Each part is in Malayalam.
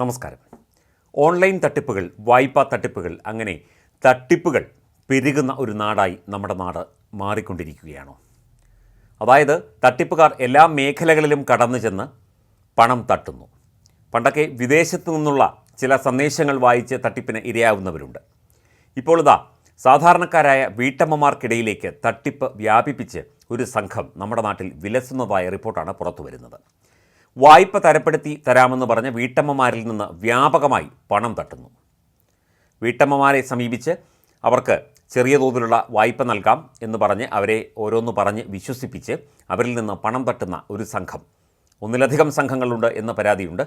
നമസ്കാരം. ഓൺലൈൻ തട്ടിപ്പുകൾ വായ്പാ തട്ടിപ്പുകൾ അങ്ങനെ തട്ടിപ്പുകൾ പെരുകുന്ന ഒരു നാടായി നമ്മുടെ നാട് മാറിക്കൊണ്ടിരിക്കുകയാണോ? അതായത് തട്ടിപ്പുകാർ എല്ലാ മേഖലകളിലും കടന്നു ചെന്ന് പണം തട്ടുന്നു. പണ്ടൊക്കെ വിദേശത്തു നിന്നുള്ള ചില സന്ദേശങ്ങൾ വായിച്ച് തട്ടിപ്പിന് ഇരയാവുന്നവരുണ്ട്. ഇപ്പോൾ ഇതാ സാധാരണക്കാരായ വീട്ടമ്മമാർക്കിടയിലേക്ക് തട്ടിപ്പ് വ്യാപിപ്പിച്ച് ഒരു സംഘം നമ്മുടെ നാട്ടിൽ വിലസുന്നതായ റിപ്പോർട്ടാണ് പുറത്തു വരുന്നത് വായ്പ തരപ്പെടുത്തി തരാമെന്ന് പറഞ്ഞ് വീട്ടമ്മമാരിൽ നിന്ന് വ്യാപകമായി പണം തട്ടുന്നു. വീട്ടമ്മമാരെ സമീപിച്ച് അവർക്ക് ചെറിയ തോതിലുള്ള വായ്പ നൽകാം എന്ന് പറഞ്ഞ് അവരെ ഓരോന്ന് പറഞ്ഞ് വിശ്വസിപ്പിച്ച് അവരിൽ നിന്ന് പണം തട്ടുന്ന ഒരു സംഘം. ഒന്നിലധികം സംഘങ്ങളുണ്ട് എന്ന പരാതിയുണ്ട്.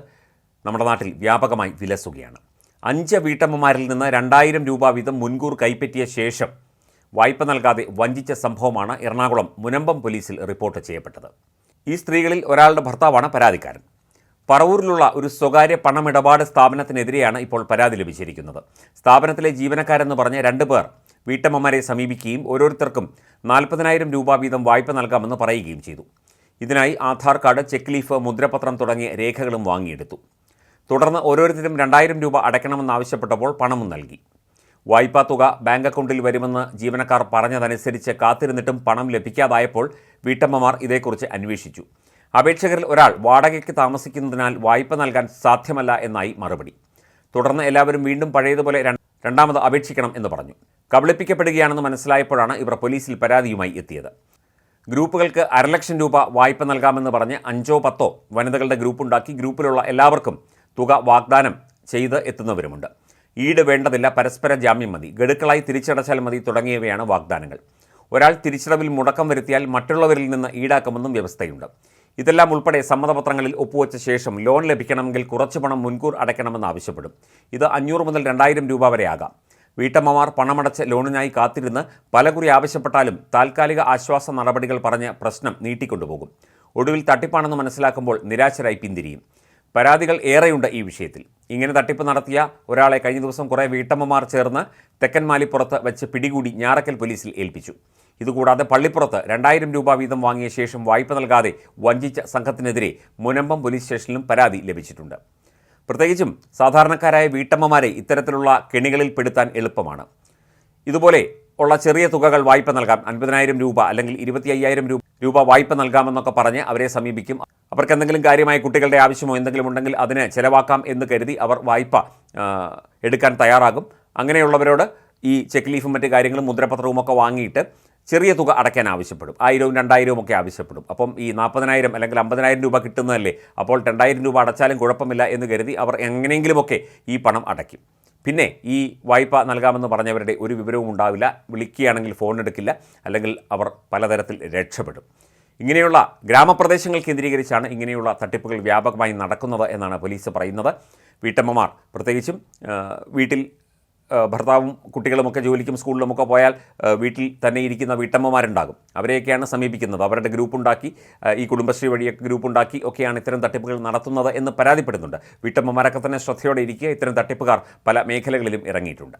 നമ്മുടെ നാട്ടിൽ വ്യാപകമായി വിലസുകയാണ്. അഞ്ച് വീട്ടമ്മമാരിൽ നിന്ന് രണ്ടായിരം രൂപ വീതം മുൻകൂർ കൈപ്പറ്റിയ ശേഷം വായ്പ നൽകാതെ വഞ്ചിച്ച സംഭവമാണ് എറണാകുളം മുനമ്പം പോലീസിൽ റിപ്പോർട്ട് ചെയ്യപ്പെട്ടത്. ഈ സ്ത്രീകളിൽ ഒരാളുടെ ഭർത്താവാണ് പരാതിക്കാരൻ. പറവൂരിലുള്ള ഒരു സ്വകാര്യ പണമിടപാട് സ്ഥാപനത്തിനെതിരെയാണ് ഇപ്പോൾ പരാതി ലഭിച്ചിരിക്കുന്നത്. സ്ഥാപനത്തിലെ ജീവനക്കാരെന്ന് പറഞ്ഞ് രണ്ട് പേർ വീട്ടമ്മമാരെ സമീപിക്കുകയും ഓരോരുത്തർക്കും നാൽപ്പതിനായിരം രൂപ വീതം വായ്പ നൽകാമെന്ന് പറയുകയും ചെയ്തു. ഇതിനായി ആധാർ കാർഡ് ചെക്ക് ലീഫ് മുദ്രപത്രം തുടങ്ങിയ രേഖകളും വാങ്ങിയെടുത്തു. തുടർന്ന് ഓരോരുത്തരും രണ്ടായിരം രൂപ അടയ്ക്കണമെന്നാവശ്യപ്പെട്ടപ്പോൾ പണവും നൽകി. വായ്പാ തുക ബാങ്ക് അക്കൗണ്ടിൽ വരുമെന്ന് ജീവനക്കാർ പറഞ്ഞതനുസരിച്ച് കാത്തിരുന്നിട്ടും പണം ലഭിക്കാതായപ്പോൾ വീട്ടമ്മമാർ ഇതേക്കുറിച്ച് അന്വേഷിച്ചു. അപേക്ഷകരിൽ ഒരാൾ വാടകയ്ക്ക് താമസിക്കുന്നതിനാൽ വായ്പ നൽകാൻ സാധ്യമല്ല എന്നായി മറുപടി. തുടർന്ന് എല്ലാവരും വീണ്ടും പഴയതുപോലെ രണ്ടാമത് അപേക്ഷിക്കണം എന്ന് പറഞ്ഞു. കബളിപ്പിക്കപ്പെടുകയാണെന്ന് മനസ്സിലായപ്പോഴാണ് ഇവർ പോലീസിൽ പരാതിയുമായി എത്തിയത്. ഗ്രൂപ്പുകൾക്ക് അരലക്ഷം രൂപ വായ്പ നൽകാമെന്ന് പറഞ്ഞ് അഞ്ചോ പത്തോ വനിതകളുടെ ഗ്രൂപ്പുണ്ടാക്കി ഗ്രൂപ്പിലുള്ള എല്ലാവർക്കും തുക വാഗ്ദാനം ചെയ്ത് എത്തുന്നവരുമുണ്ട്. ഈട് വേണ്ടതില്ല പരസ്പര ജാമ്യം മതി ഗഡുക്കളായി തിരിച്ചടച്ചാൽ മതി തുടങ്ങിയവയാണ് വാഗ്ദാനങ്ങൾ. ഒരാൾ തിരിച്ചടവിൽ മുടക്കം വരുത്തിയാൽ മറ്റുള്ളവരിൽ നിന്ന് ഈടാക്കുമെന്നും വ്യവസ്ഥയുണ്ട്. ഇതെല്ലാം ഉൾപ്പെടെ സമ്മതപത്രങ്ങളിൽ ഒപ്പുവെച്ച ശേഷം ലോൺ ലഭിക്കണമെങ്കിൽ കുറച്ച് പണം മുൻകൂർ അടയ്ക്കണമെന്ന് ആവശ്യപ്പെടും. ഇത് അഞ്ഞൂറ് മുതൽ രണ്ടായിരം രൂപ വരെ ആകാം വീട്ടമ്മമാർ പണമടച്ച് ലോണിനായി കാത്തിരുന്ന് പലകുറി ആവശ്യപ്പെട്ടാലും താൽക്കാലിക ആശ്വാസ നടപടികൾ പറഞ്ഞ് പ്രശ്നം നീട്ടിക്കൊണ്ടുപോകും. ഒടുവിൽ തട്ടിപ്പാണെന്ന് മനസ്സിലാക്കുമ്പോൾ നിരാശരായി പിന്തിരിയും. പരാതികൾ ഏറെയുണ്ട് ഈ വിഷയത്തിൽ. ഇങ്ങനെ തട്ടിപ്പ് നടത്തിയ ഒരാളെ കഴിഞ്ഞ ദിവസം കുറേ വീട്ടമ്മമാർ ചേർന്ന് തെക്കൻ മാലിപ്പുറത്ത് വെച്ച് പിടികൂടി ഞാറക്കൽ പോലീസിൽ ഏൽപ്പിച്ചു. ഇതുകൂടാതെ പള്ളിപ്പുറത്ത് രണ്ടായിരം രൂപ വീതം വാങ്ങിയ ശേഷം വായ്പ നൽകാതെ വഞ്ചിച്ച സംഘത്തിനെതിരെ മുനമ്പം പോലീസ് സ്റ്റേഷനിലും പരാതി ലഭിച്ചിട്ടുണ്ട്. പ്രത്യേകിച്ചും സാധാരണക്കാരായ വീട്ടമ്മമാരെ ഇത്തരത്തിലുള്ള കെണികളിൽ പെടുത്താൻ എളുപ്പമാണ്. ഇതുപോലെ ഉള്ള ചെറിയ തുകകൾ വായ്പ നൽകാം. അൻപതിനായിരം രൂപ അല്ലെങ്കിൽ ഇരുപത്തി അയ്യായിരം രൂപ രൂപ വായ്പ നൽകാമെന്നൊക്കെ പറഞ്ഞ് അവരെ സമീപിക്കും. അവർക്ക് എന്തെങ്കിലും കാര്യമായ കുട്ടികളുടെ ആവശ്യമോ എന്തെങ്കിലും ഉണ്ടെങ്കിൽ അതിന് ചിലവാക്കാം എന്ന് കരുതി അവർ വായ്പ എടുക്കാൻ തയ്യാറാകും. അങ്ങനെയുള്ളവരോട് ഈ ചെക്ക് ലീഫും മറ്റു കാര്യങ്ങളും മുദ്രപത്രവും ഒക്കെ വാങ്ങിയിട്ട് ചെറിയ തുക അടയ്ക്കാൻ ആവശ്യപ്പെടും. ആയിരവും രണ്ടായിരവും ഒക്കെ ആവശ്യപ്പെടും. അപ്പം ഈ നാൽപ്പതിനായിരം അല്ലെങ്കിൽ അമ്പതിനായിരം രൂപ കിട്ടുന്നതല്ലേ? അപ്പോൾ രണ്ടായിരം രൂപ അടച്ചാലും കുഴപ്പമില്ല എന്ന് കരുതി അവർ എങ്ങനെയെങ്കിലുമൊക്കെ ഈ പണം അടയ്ക്കും. പിന്നെ ഈ വായ്പ നൽകാമെന്ന് പറഞ്ഞവരുടെ ഒരു വിവരവും ഉണ്ടാവില്ല. വിളിക്കുകയാണെങ്കിൽ ഫോൺ എടുക്കില്ല. അല്ലെങ്കിൽ അവർ പലതരത്തിൽ രക്ഷപ്പെടും. ഇങ്ങനെയുള്ള ഗ്രാമപ്രദേശങ്ങൾ കേന്ദ്രീകരിച്ചാണ് ഇങ്ങനെയുള്ള തട്ടിപ്പുകൾ വ്യാപകമായി നടക്കുന്നത് എന്നാണ് പോലീസ് പറയുന്നത്. വീട്ടമ്മമാർ പ്രത്യേകിച്ചും വീട്ടിൽ ഭർത്താവും കുട്ടികളുമൊക്കെ ജോലിക്കും സ്കൂളിലുമൊക്കെ പോയാൽ വീട്ടിൽ തന്നെ ഇരിക്കുന്ന വീട്ടമ്മമാരുണ്ടാകും. അവരെയൊക്കെയാണ് സമീപിക്കുന്നത്. അവരുടെ ഗ്രൂപ്പ് ഉണ്ടാക്കി ഈ കുടുംബശ്രീ വഴിയൊക്കെ ഗ്രൂപ്പ് ഉണ്ടാക്കി ഒക്കെയാണ് ഇത്തരം തട്ടിപ്പുകൾ നടത്തുന്നത് എന്ന് പരാതിപ്പെടുന്നുണ്ട്. വീട്ടമ്മമാരൊക്കെ തന്നെ ശ്രദ്ധയോടെ ഇരിക്കുക ഇത്തരം തട്ടിപ്പുകാർ പല മേഖലകളിലും ഇറങ്ങിയിട്ടുണ്ട്.